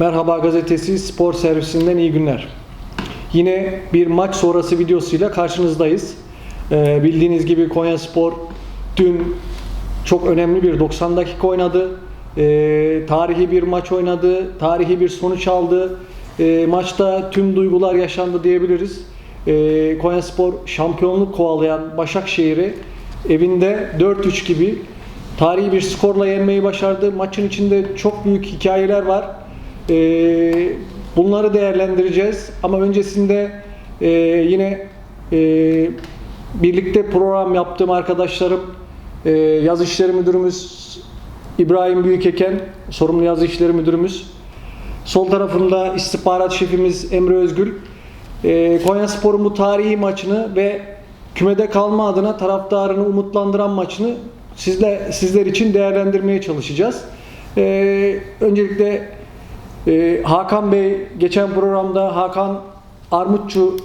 Merhaba Gazetesi Spor Servisinden iyi günler. Yine bir maç sonrası videosuyla karşınızdayız. Ee, bildiğiniz gibi Konya Spor dün çok önemli bir 90 dakika oynadı. Ee, tarihi bir maç oynadı. Tarihi bir sonuç aldı. Ee, maçta tüm duygular yaşandı diyebiliriz. Ee, Konya Spor şampiyonluk kovalayan Başakşehir'i evinde 4-3 gibi tarihi bir skorla yenmeyi başardı. Maçın içinde çok büyük hikayeler var. Ee, bunları değerlendireceğiz. Ama öncesinde e, yine e, birlikte program yaptığım arkadaşlarım e, yaz işleri müdürümüz İbrahim Büyükeken, sorumlu yaz işleri müdürümüz. Sol tarafında istihbarat şefimiz Emre Özgül. E, Konya Spor'un bu tarihi maçını ve kümede kalma adına taraftarını umutlandıran maçını sizler, sizler için değerlendirmeye çalışacağız. E, öncelikle e, Hakan Bey geçen programda Hakan Armutçu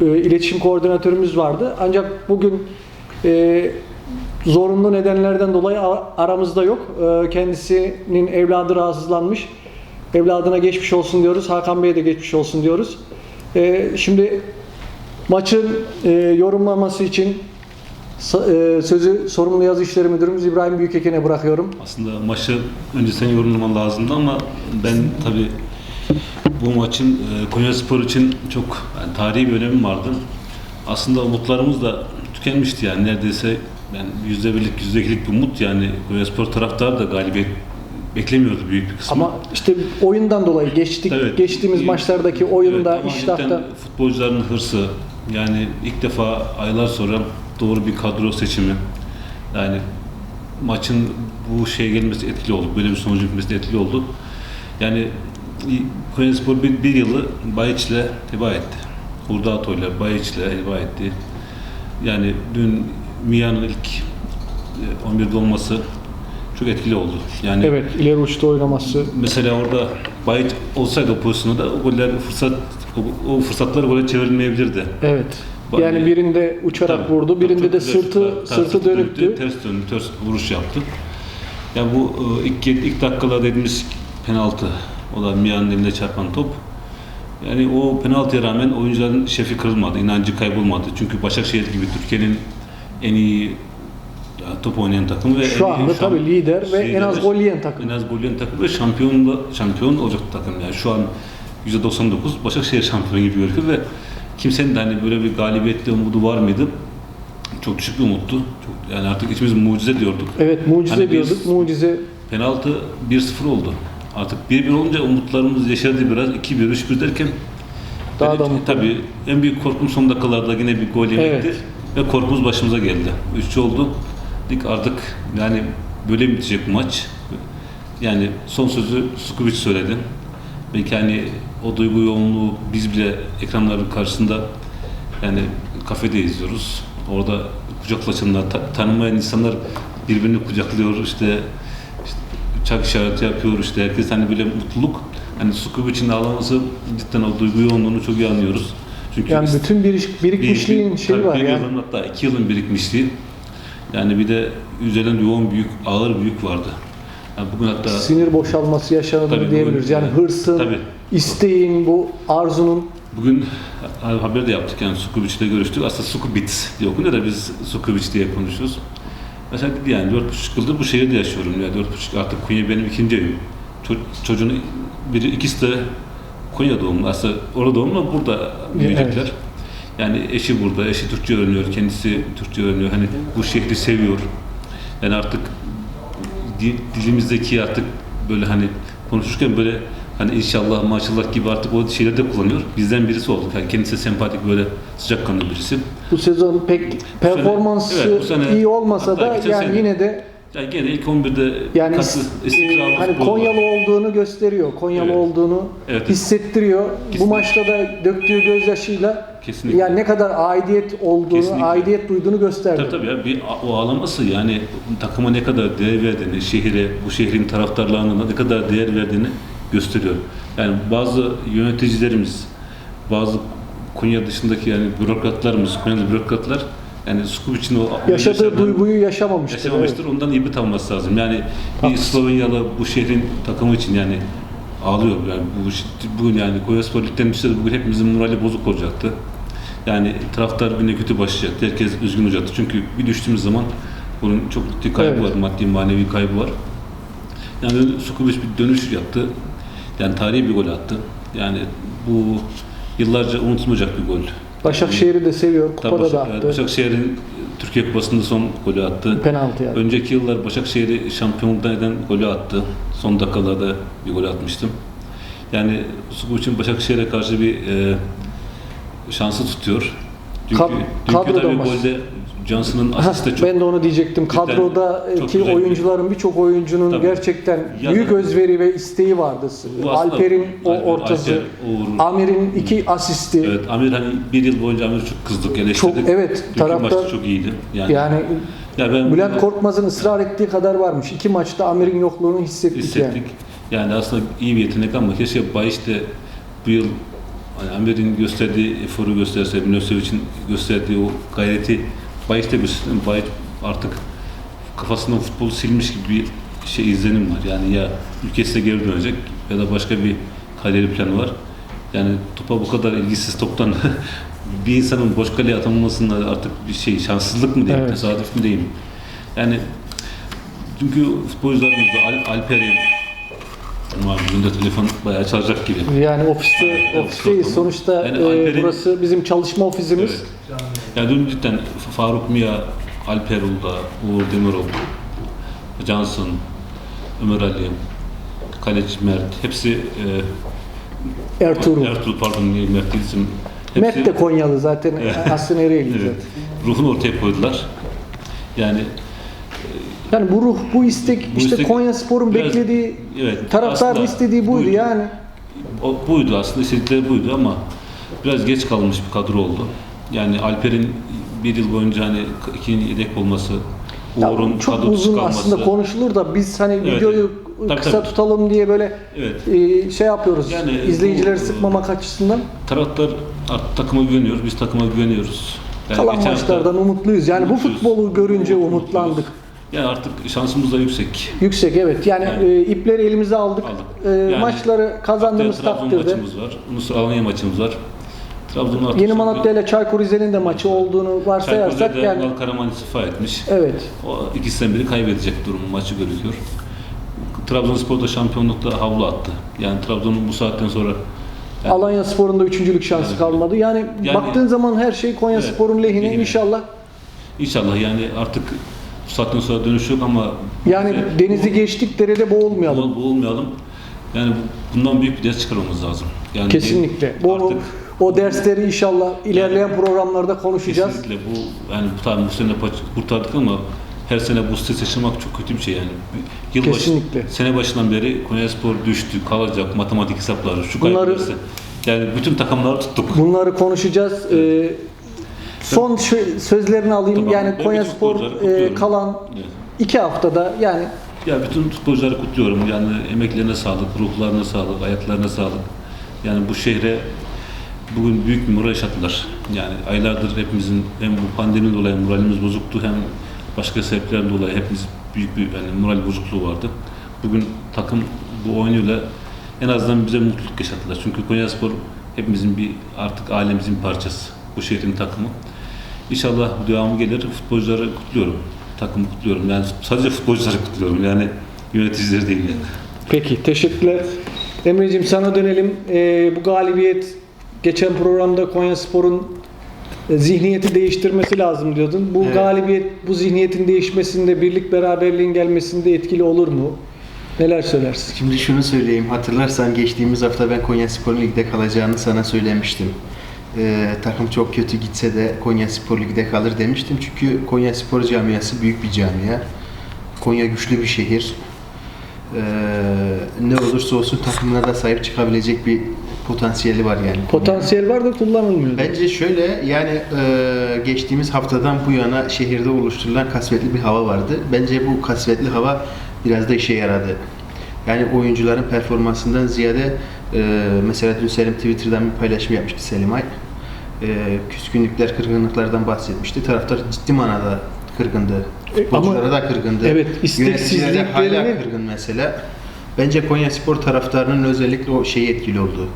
e, iletişim koordinatörümüz vardı. Ancak bugün e, zorunlu nedenlerden dolayı aramızda yok. E, kendisinin evladı rahatsızlanmış. Evladına geçmiş olsun diyoruz. Hakan Bey'e de geçmiş olsun diyoruz. Şimdi maçın e, yorumlaması için sözü sorumlu yazı işleri müdürümüz İbrahim Büyükeken'e bırakıyorum. Aslında maçı önce sen yorumlaman lazımdı ama ben tabi bu maçın e, Konya Spor için çok yani tarihi bir önemi vardı. Aslında umutlarımız da tükenmişti yani neredeyse yani yüzde birlik, yüzde ikilik bir umut yani Konya Spor taraftarı da galibiyet beklemiyordu büyük bir kısmı. Ama işte oyundan dolayı geçtik Evet. geçtiğimiz maçlardaki oyunda, Evet, iştahta futbolcuların hırsı yani ilk defa aylar sonra doğru bir kadro seçimi yani maçın bu şeye gelmesi etkili oldu. Böyle bir sonucu gitmesi de etkili oldu. Yani Konyaspor bir, bir yılı Bayiç'le heba etti. Hurda Atoy'la Bayiç'le heba etti. Yani dün Mia'nın ilk e, 11'de olması çok etkili oldu. Yani evet ileri uçta oynaması Mesela orada Bayit olsaydı o pozisyonda da o goller fırsat o, o fırsatlar gole çevrilmeyebilirdi. evet. Bak- Yani birinde uçarak Tabii, vurdu, birinde tabii, de sırtı tabii, sırtı ters dönüktü. döndü, Ters döndü, ters vuruş yaptı. Yani bu e, ilk ilk dakikalarda dediğimiz penaltı, o da Mia'nın elinde çarpan top. Yani o penaltıya rağmen oyuncuların şefi kırılmadı, inancı kaybolmadı. Çünkü Başakşehir gibi Türkiye'nin en iyi ya, top oynayan takım ve Şu anda tabii lider ve en az gol yiyen takım. En az gol yiyen takım ve şampiyon şampiyon olacak takım yani şu an %99 Başakşehir şampiyon gibi görünüyor ve kimsenin de hani böyle bir galibiyetle umudu var mıydı? Çok düşük bir umuttu. Çok, yani artık içimiz mucize diyorduk. Evet mucize Hani diyorduk. Mucize Penaltı 1-0 oldu. Artık 1-1 olunca umutlarımız yeşerdi biraz. 2-1, 3-1 derken Daha da mutlu. Tabii en büyük korkum son dakikalarda yine bir gol yemekti. Evet. Ve korkumuz başımıza geldi. 3 oldu. Dedik artık yani böyle mi bitecek bu maç? Yani son sözü Sukubic söyledi. Belki hani o duygu yoğunluğu biz bile ekranların karşısında yani kafede izliyoruz. Orada kucaklaşanlar, ta- tanımayan insanlar birbirini kucaklıyor işte, işte çak işareti yapıyor işte herkes hani böyle mutluluk hani Sukubic'in ağlaması cidden o duygu yoğunluğunu çok iyi anlıyoruz. Çünkü yani bütün bir, birikmişliğin bir- şeyi var bir yani. yılın hatta iki yılın birikmişliği. Yani bir de üzerinde yoğun büyük, ağır büyük vardı. Yani bugün hatta Sinir boşalması yaşandı Tabii, diyebiliriz. bugün- Yani hırsın, Tabii. isteğin, bu arzunun bugün ha- haber de yaptık yani Sukubic'le görüştük. Aslında Sukubit diye okunuyor da biz Sukubic diye konuşuyoruz. Mesela dedi yani dört buçuk yıldır bu şehirde yaşıyorum ya. Dört buçuk artık Konya benim ikinci evim. Ço- çocuğun biri ikisi de Konya doğumlu. Aslında orada doğumlu ama burada büyüyecekler. evet. Yani eşi burada, eşi Türkçe öğreniyor, kendisi Türkçe öğreniyor. Hani bu şehri seviyor. Yani artık di- dilimizdeki artık böyle hani konuşurken böyle hani inşallah maşallah gibi artık o şeyleri de kullanıyor. Bizden birisi olduk. Yani kendisi sempatik böyle sıcakkanlı birisi. bu sezon pek performansı evet, bu sene- iyi olmasa da yani sene- yine de Yani gene ilk 11'de yani katı, is- istikrarlı e, hani var. Konyalı olduğunu gösteriyor. Konyalı Evet. olduğunu Evet. hissettiriyor. Bu Kesinlikle. maçta da döktüğü gözyaşıyla Kesinlikle. yani ne kadar aidiyet olduğunu, Kesinlikle. aidiyet duyduğunu gösterdi. Tabii tabii ya bir o ağlaması yani takıma ne kadar değer verdiğini, şehire, bu şehrin taraftarlarına ne kadar değer verdiğini gösteriyor. Yani bazı yöneticilerimiz, bazı Konya dışındaki yani bürokratlarımız, Konyalı bürokratlar yani Skup için o Yaşadığı yaşanan- duyguyu yaşamamıştır. yaşamamıştır. Ondan ibret alması lazım. Yani bir Haklısın. Slovenyalı bu şehrin takımı için yani ağlıyor. Yani bu bugün yani Konyaspor Lig'den düşse bugün hepimizin morali bozuk olacaktı. Yani taraftar güne kötü başlayacaktı. Herkes üzgün olacaktı. Çünkü bir düştüğümüz zaman bunun çok ciddi kaybı Evet. var. Maddi manevi kaybı var. Yani Sukubic bir dönüş yaptı. Yani tarihi bir gol attı. Yani bu yıllarca unutulmayacak bir gol. Başakşehir'i de seviyor. Kupada da Başak- evet, attı. Başakşehir'in Türkiye Kupası'nda son golü attı. Penaltı yani. Önceki yıllar Başakşehir'i şampiyonluktan eden golü attı. Son dakikalarda bir gol atmıştım. Yani Subic'in Başakşehir'e karşı bir e, şansı tutuyor. Dünkü, Kad- dünkü tabii golde Johnson'ın de çok ben de onu diyecektim. Kadrodaki çok güzel. oyuncuların birçok oyuncunun Tabii. gerçekten Ya büyük da- özveri ve isteği vardı. Alper'in o ortası, Alper. Amir'in iki asisti. Evet, Amir hani bir yıl boyunca Amir'i çok kızdık, Çok eleştirdik. evet Dünkü taraftar maçta çok iyiydi. Yani, yani ya ben Bülent Korkmaz'ın ısrar ettiği kadar varmış. İki maçta Amir'in yokluğunu hissettik, hissettik. yani. Yani. aslında iyi bir yetenek ama keşke Bayiş de bu yıl hani Amir'in gösterdiği eforu gösterse, Milosevic'in gösterdiği o gayreti Bayiş de gösterse, Bayiş artık kafasından futbolu silmiş gibi bir şey izlenim var. Yani ya ülkesine geri dönecek ya da başka bir kaderi planı var. Yani topa bu kadar ilgisiz toptan bir insanın boş kaleye atamamasında artık bir şey şanssızlık mı diyeyim, Evet. tesadüf mü diyeyim. Yani çünkü futbolcularımızda Al Alper'i ama bugün de telefon bayağı çalacak gibi. Yani ofiste çok- Sonuçta Yani e, Alper'in- burası bizim çalışma ofisimiz. Evet. Yani dün cidden Faruk Mia, Alper Ulda, Uğur Demirol, Johnson, Ömer Ali, Kaleci Mert, hepsi e, Ertuğrul. Ertuğrul pardon Mert isim. Hepsi, Mert de Konyalı zaten. Aslında nereye evet, ruhunu ortaya koydular. Yani Yani bu ruh, bu istek Bu işte istek Konya Spor'un beklediği, evet, taraftarın istediği buydu, yani. O, buydu aslında istedikleri buydu ama biraz geç kalmış bir kadro oldu. Yani Alper'in bir yıl boyunca hani ikinci yedek olması, Ya Uğur'un çok uzun kalması. aslında konuşulur da biz hani Evet, videoyu Tabii, kısa tabii. tutalım diye böyle Evet. e, şey yapıyoruz. Yani izleyicileri bu- sıkmamak açısından. Taraftar artık takıma güveniyoruz, biz takıma güveniyoruz. Yani Kalan geçen hafta- maçlardan umutluyuz. Yani bu Umutluyuz. futbolu görünce Umutluyuz. umutlandık. Yani artık şansımız da yüksek. Yüksek evet. Yani, Yani- e, ipleri elimize aldık. Aldık. E, Yani maçları kazandığımız Haftaya Trabzon takdirde. maçımız var. Sonra Alanya maçımız var. Trabzon'un Yeni Malatya ile Çaykur Rize'nin de maçı olduğunu varsayarsak Çaykur'da yani Karaman istifa etmiş. evet. O ikisinden biri kaybedecek durum maçı görülüyor. Trabzonspor da şampiyonlukta havlu attı. Yani Trabzon'un bu saatten sonra yani Alanya Spor'un da üçüncülük şansı Yani- kalmadı. Yani, Yani- baktığın zaman her şey Konya Evet, Spor'un lehine. lehine. İnşallah inşallah yani artık bu saatten sonra dönüş yok ama yani bu- denizi geçtik derede boğulmayalım. bu- boğulmayalım. Yani bu- bundan büyük bir ders çıkarmamız lazım. Yani Kesinlikle. Bu artık o dersleri inşallah ilerleyen programlarda konuşacağız. kesinlikle bu yani bu tabii bu sene kurtardık ama her sene bu stres yaşamak çok kötü bir şey yani. Yıl başı- Kesinlikle. sene başından beri Konyaspor düştü, kalacak, matematik hesapları, şu Bunları-. Yani bütün takımları tuttuk. Bunları konuşacağız. Ee, son şö- sözlerini alayım. Tamam. Yani Ben Konya bütün Spor futbolcuları e, kalan Evet. iki haftada yani Ya bütün futbolcuları kutluyorum. Yani emeklerine sağlık, ruhlarına sağlık, ayaklarına sağlık. Yani bu şehre bugün büyük bir moral yaşattılar. Yani aylardır hepimizin hem bu pandemi dolayı moralimiz bozuktu hem başka sebeplerden dolayı hepimiz büyük bir yani moral bozukluğu vardı. Bugün takım bu oyunuyla en azından bize mutluluk yaşattılar. Çünkü Konyaspor hepimizin bir artık ailemizin parçası. Bu şehrin takımı. İnşallah devamı gelir. Futbolcuları kutluyorum. Takımı kutluyorum. Yani sadece futbolcuları kutluyorum. Yani yöneticileri değil yani. Peki teşekkürler. Emre'cim sana dönelim. Ee, bu galibiyet geçen programda Konya Spor'un e, zihniyeti değiştirmesi lazım diyordun. Bu Evet. galibiyet bu zihniyetin değişmesinde birlik beraberliğin gelmesinde etkili olur mu? Neler söylersin? Şimdi şunu söyleyeyim. Hatırlarsan geçtiğimiz hafta ben Konya Spor Lig'de kalacağını sana söylemiştim. Ee, takım çok kötü gitse de Konya Spor Lig'de kalır demiştim. Çünkü Konya Spor camiası büyük bir camia. Konya güçlü bir şehir. Ee, ne olursa olsun takımına da sahip çıkabilecek bir potansiyeli var yani. Potansiyel var da kullanılmıyor. Bence şöyle yani e, geçtiğimiz haftadan bu yana şehirde oluşturulan kasvetli bir hava vardı. Bence bu kasvetli hava biraz da işe yaradı. Yani oyuncuların performansından ziyade e, mesela dün Selim Twitter'dan bir paylaşım yapmıştı Selim Ay. E, küskünlükler, kırgınlıklardan bahsetmişti. Taraftar ciddi manada kırgındı. E, Futbolculara da kırgındı. Evet, de hala isteksizliklerini- kırgın mesela. Bence Konya Spor taraftarının özellikle o şey etkili oldu.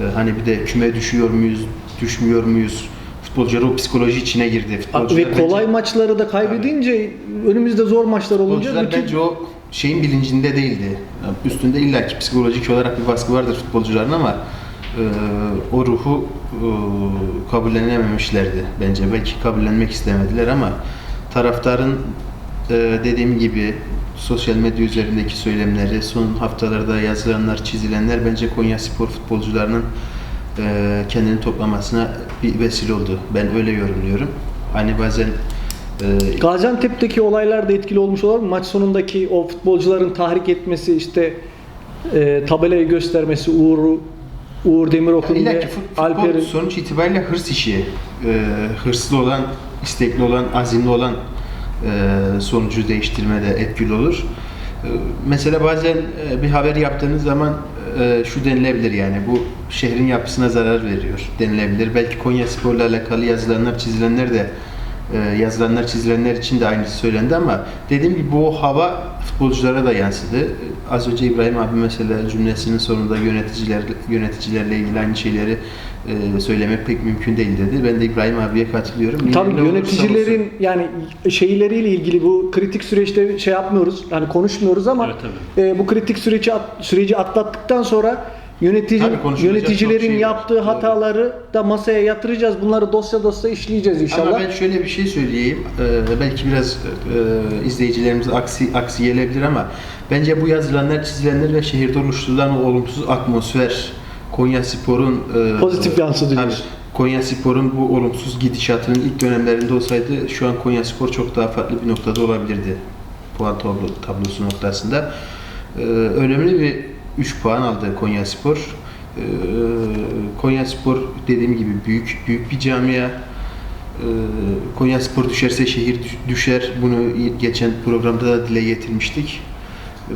Ee, hani bir de küme düşüyor muyuz, düşmüyor muyuz? Futbolcular o psikoloji içine girdi. Futbolcular Ve kolay bence- maçları da kaybedince önümüzde zor maçlar olunca Futbolcular bütün bence o şeyin bilincinde değildi. Yani Üstünde illaki psikolojik olarak bir baskı vardır futbolcuların ama e, o ruhu e, kabullenememişlerdi bence. Belki kabullenmek istemediler ama taraftarın e, dediğim gibi sosyal medya üzerindeki söylemleri, son haftalarda yazılanlar, çizilenler bence Konya Spor futbolcularının e, kendini toplamasına bir vesile oldu. Ben öyle yorumluyorum. Hani bazen e, Gaziantep'teki olaylar da etkili olmuş olabilir mi? Maç sonundaki o futbolcuların tahrik etmesi işte e, tabelayı göstermesi Uğur Uğur Demirok'un İlla ve Alper'in sonuç itibariyle hırs işi. Ee, hırslı olan, istekli olan, azimli olan e, sonucu değiştirmede etkili olur. Ee, mesela bazen e, bir haber yaptığınız zaman e, şu denilebilir yani bu şehrin yapısına zarar veriyor denilebilir. Belki Konya Spor'la alakalı yazılanlar, çizilenler de e, yazılanlar, çizilenler için de aynısı söylendi ama dediğim gibi bu hava futbolculara da yansıdı. Az önce İbrahim abi mesela cümlesinin sonunda yöneticiler yöneticilerle ilgili aynı şeyleri e, söylemek pek mümkün değil dedi. Ben de İbrahim abiye katılıyorum. Yine Tabii yöneticilerin olsun. yani şeyleriyle ilgili bu kritik süreçte şey yapmıyoruz. Yani konuşmuyoruz ama Evet, tabii. e, bu kritik süreci at- süreci atlattıktan sonra yönetici Tabii yöneticilerin şey var. yaptığı Doğru. hataları da masaya yatıracağız. Bunları dosya dosya işleyeceğiz inşallah. Ama ben şöyle bir şey söyleyeyim. Ee, belki biraz e, izleyicilerimiz aksi aksi gelebilir ama bence bu yazılanlar, çizilenler ve şehirde oluşturulan o olumsuz atmosfer Konya Spor'un e, Pozitif yansıdı tabii. Konya Spor'un bu olumsuz gidişatının ilk dönemlerinde olsaydı şu an Konya Spor çok daha farklı bir noktada olabilirdi. Puan tablo, tablosu noktasında. Ee, önemli bir 3 puan aldı Konya Spor. Ee, Konya Spor dediğim gibi büyük büyük bir camia. Ee, Konya Spor düşerse şehir düş- düşer. Bunu geçen programda da dile getirmiştik.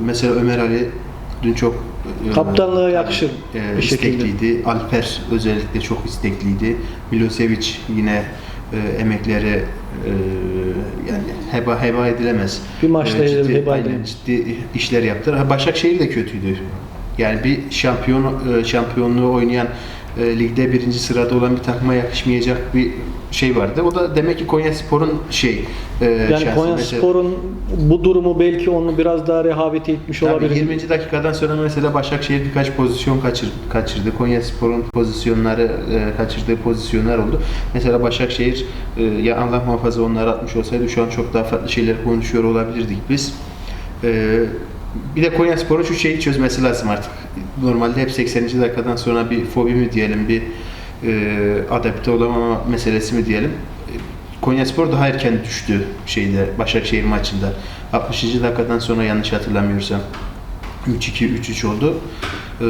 Mesela Ömer Ali dün çok e, Kaptanlığa yakışır e, bir şekilde. istekliydi. Alper özellikle çok istekliydi. Milosevic yine e, emekleri e, yani heba heba edilemez. Bir maçta E, ciddi, heba aynen, ciddi işler yaptılar. Ha, Başakşehir de kötüydü. Yani bir şampiyon e, şampiyonluğu oynayan e, ligde birinci sırada olan bir takıma yakışmayacak bir şey vardı. O da demek ki Konya Spor'un şey e, Yani. Konya Spor'un bu durumu belki onu biraz daha rehavete itmiş Tabii olabilir. 20. dakikadan sonra mesela Başakşehir birkaç pozisyon kaçır, kaçırdı. Konya Spor'un pozisyonları kaçırdığı pozisyonlar oldu. Mesela Başakşehir ya Allah muhafaza onları atmış olsaydı şu an çok daha farklı şeyler konuşuyor olabilirdik biz. Bir de Konya Spor'un şu şeyi çözmesi lazım artık. Normalde hep 80. dakikadan sonra bir fobi mi diyelim, bir e, adapte olamama meselesi mi diyelim. Konya Spor daha erken düştü şeyde Başakşehir maçında. 60. dakikadan sonra yanlış hatırlamıyorsam 3-2 3-3 oldu. Ee,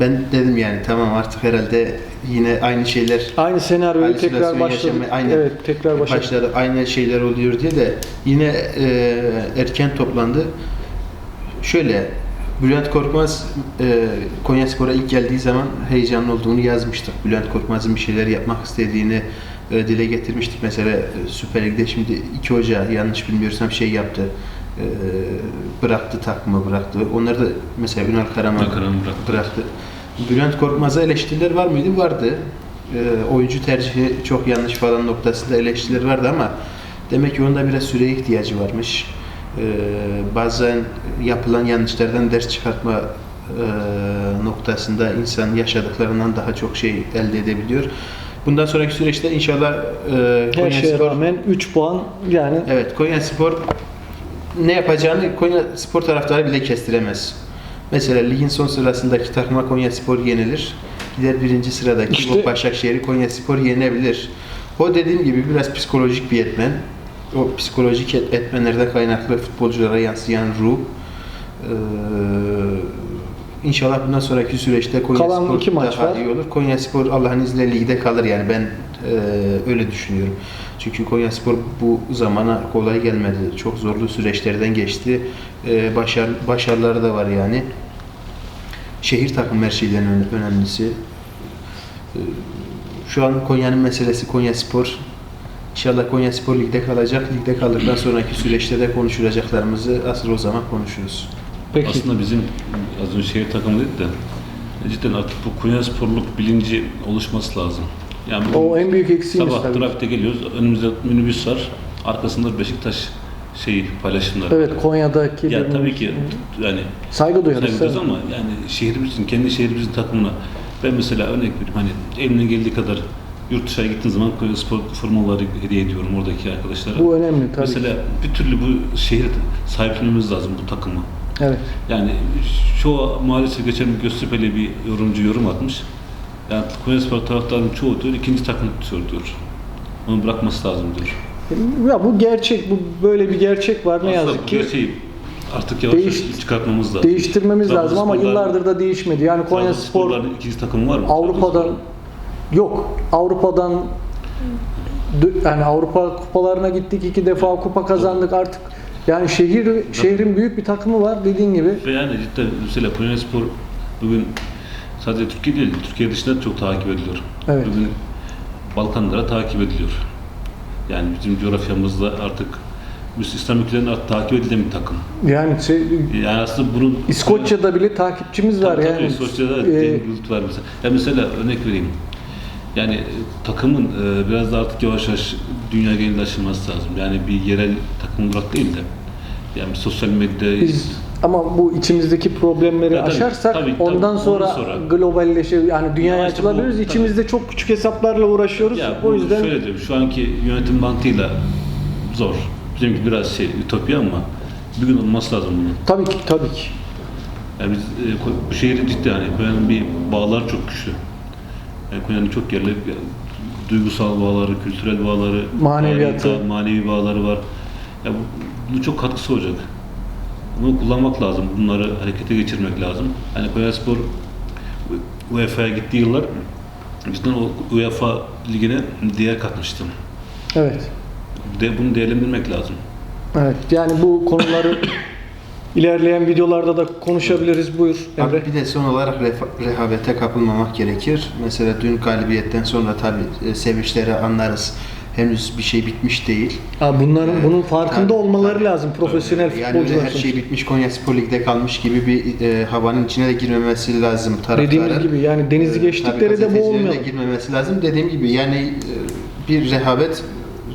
ben dedim yani tamam artık herhalde yine aynı şeyler Aynı senaryoyu Aynı tekrar başladı. yaşamaya- aynen. Evet, tekrar başladı. başladı. Aynı şeyler oluyor diye de yine e, erken toplandı. Şöyle Bülent Korkmaz e, Konya Spor'a ilk geldiği zaman heyecanlı olduğunu yazmıştık. Bülent Korkmaz'ın bir şeyler yapmak istediğini e, dile getirmiştik. Mesela e, Süper Lig'de şimdi iki hoca yanlış bilmiyorsam şey yaptı. E, bıraktı takımı bıraktı. Onları da mesela Ünal Karaman bıraktı. bıraktı. Bülent Korkmaz'a eleştiriler var mıydı? Vardı. E, oyuncu tercihi çok yanlış falan noktasında eleştiriler vardı ama demek ki onda biraz süreye ihtiyacı varmış. E, bazen yapılan yanlışlardan ders çıkartma e, noktasında insan yaşadıklarından daha çok şey elde edebiliyor. Bundan sonraki süreçte inşallah e, Her şeye Spor- rağmen 3 puan yani Evet, Konya Spor ne yapacağını Konya Spor taraftarı bile kestiremez. Mesela ligin son sırasındaki takıma Konya Spor yenilir. Gider birinci sıradaki İşte- bu Başakşehir'i Konya Spor yenebilir. O dediğim gibi biraz psikolojik bir etmen. O psikolojik et- etmenlerden kaynaklı futbolculara yansıyan ruh. Ee, İnşallah bundan sonraki süreçte Konya Kalan Spor iki maç daha var. iyi olur. Konya Spor Allah'ın izniyle ligde kalır yani ben e, öyle düşünüyorum. Çünkü Konya Spor bu zamana kolay gelmedi. Çok zorlu süreçlerden geçti. E, başar, başarıları da var yani. Şehir takım her şeyden ön- önemlisi. E, şu an Konya'nın meselesi Konya Spor. İnşallah Konya Spor ligde kalacak. Ligde kaldıktan sonraki süreçte de konuşulacaklarımızı asıl o zaman konuşuruz. Peki. Aslında bizim az önce şehir takımı dedi de cidden artık bu Konya sporluk bilinci oluşması lazım. Yani bu O en büyük eksiğimiz sabah tabii. trafikte geliyoruz, önümüzde minibüs var, arkasında Beşiktaş şeyi paylaşımları. Evet Konya'daki Ya tabii ki yani saygı duyarız. saygı duyuyoruz tabii. ama yani şehrimizin, kendi şehrimizin takımına ben mesela örnek vereyim hani elimden geldiği kadar yurt dışına gittiğim zaman spor formaları hediye ediyorum oradaki arkadaşlara. Bu önemli tabii. Mesela bir türlü bu şehir sahiplenmemiz lazım bu takımı. Evet. Yani şu maalesef geçen bir Göztepe'li bir yorumcu yorum atmış. Yani Konyaspor taraftarının çoğu diyor ikinci takım tutuyor diyor. Onu bırakması lazım diyor. Ya bu gerçek, bu böyle bir gerçek var ne Aslında yazık ki. gerçeği artık yavaş Değiş- çıkartmamız lazım. Değiştirmemiz Trabzonsporlar- lazım ama yıllardır da değişmedi. Yani Konya Spor ikinci takımı var mı? Avrupa'dan? Yok. Avrupa'dan yani Avrupa kupalarına gittik iki defa kupa kazandık artık. Yani şehir şehrin büyük bir takımı var dediğin gibi. Yani cidden mesela Konyaspor bugün sadece Türkiye değil, Türkiye dışında çok takip ediliyor. Evet. Bugün Balkanlara takip ediliyor. Yani bizim coğrafyamızda artık İslam ülkelerinde artık takip edilen bir takım. Yani şey, Yani aslında bunun İskoçya'da bile takipçimiz var Tabii, yani. tabii, İskoçya'da Ee, Cengiz Bulut var mesela. Ya mesela örnek vereyim. Yani e, takımın e, biraz da artık yavaş yavaş dünya genelinde aşılması lazım. Yani bir yerel takım olarak değil de yani sosyal medyada biz ama bu içimizdeki problemleri Ya tabii, aşarsak tabii, tabii. ondan sonra, sonra. globalleşir yani dünyaya Ya işte bu- açılabiliriz. tabii. İçimizde çok küçük hesaplarla uğraşıyoruz. Ya o yüzden şöyle diyorum, şu anki yönetim mantığıyla zor. Bizimki biraz şey, ütopya ama bir gün olması lazım bunun. tabii ki tabii ki. Yani biz e, bu şehri ciddi yani Konya'nın bir bağlar çok güçlü. Yani Konya'nın çok yerli yani duygusal bağları, kültürel bağları, Maneviyatı. tarihi, manevi bağları var. Ya bu, bunun çok katkısı olacak. Bunu kullanmak lazım. Bunları harekete geçirmek lazım. Hani Konyaspor UEFA'ya gittiği yıllar cidden o UEFA ligine değer katmıştım. Evet. De, bunu değerlendirmek lazım. Evet. Yani bu konuları ilerleyen videolarda da konuşabiliriz. Buyur Emre. Abi bir de son olarak rehavete kapılmamak gerekir. Mesela dün galibiyetten sonra tabii e, sevinçleri anlarız. Henüz bir şey bitmiş değil. Ha, bunların bunun farkında Tabii, olmaları tabii. lazım profesyonel Yani öyle futbolcular. her şey bitmiş Konya Spor Lig'de kalmış gibi bir e, havanın içine de girmemesi lazım taraftarın. Dediğimiz gibi yani denizi Ee, geçtikleri tabii de gazetecilerin boğulmayalım. de girmemesi lazım. Dediğim gibi yani e, bir rehavet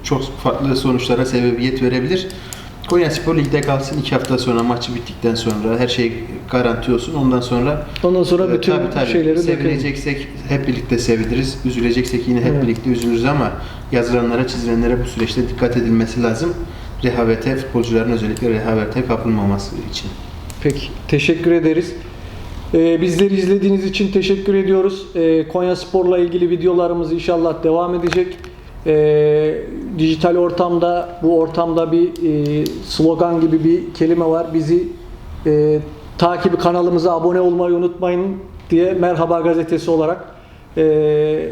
çok farklı sonuçlara sebebiyet verebilir. Konya Spor Lig'de kalsın iki hafta sonra maçı bittikten sonra her şey garanti olsun. Ondan sonra Ondan sonra e, bütün tabii, tabii, şeyleri dökelim. sevineceksek hep birlikte seviniriz. Üzüleceksek yine hep Evet. birlikte üzülürüz ama yazılanlara, çizilenlere bu süreçte dikkat edilmesi lazım. Rehavete, futbolcuların özellikle rehavete kapılmaması için. Peki. Teşekkür ederiz. Ee, bizleri izlediğiniz için teşekkür ediyoruz. Ee, Konya Spor'la ilgili videolarımız inşallah devam edecek. Ee, dijital ortamda, bu ortamda bir e, slogan gibi bir kelime var. Bizi e, takibi kanalımıza abone olmayı unutmayın diye Merhaba Gazetesi olarak e,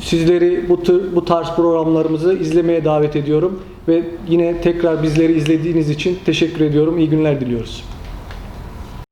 sizleri bu tür bu tarz programlarımızı izlemeye davet ediyorum ve yine tekrar bizleri izlediğiniz için teşekkür ediyorum. İyi günler diliyoruz.